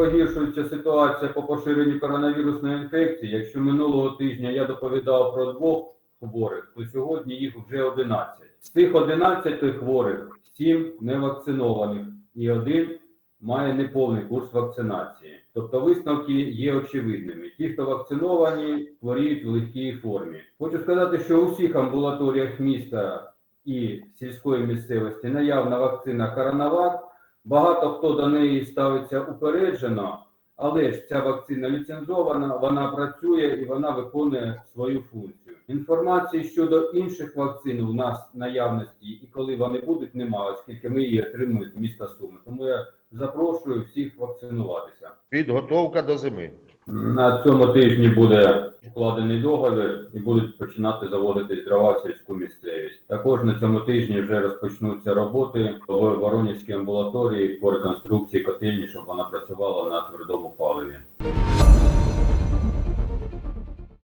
погіршується ситуація по поширенню коронавірусної інфекції. Якщо минулого тижня я доповідав про двох хворих, то сьогодні їх вже 11. З цих 11 хворих 7 не вакцинованих і один має неповний курс вакцинації. Тобто висновки є очевидними. Ті, хто вакциновані, хворіють в легкій формі. Хочу сказати, що у всіх амбулаторіях міста і сільської місцевості наявна вакцина Коронавак. Багато хто до неї ставиться упереджено, але ж ця вакцина ліцензована, вона працює і вона виконує свою функцію. Інформації щодо інших вакцин у нас наявності і коли вони будуть, немає, оскільки ми її отримуємо з міста Суми. Тому я запрошую всіх вакцинуватися. Підготовка до зими. На цьому тижні буде укладений договір і будуть починати заводити дрова в сільську місцевість. Також на цьому тижні вже розпочнуться роботи в Воронівській амбулаторії по реконструкції котельні, щоб вона працювала на твердому паливі.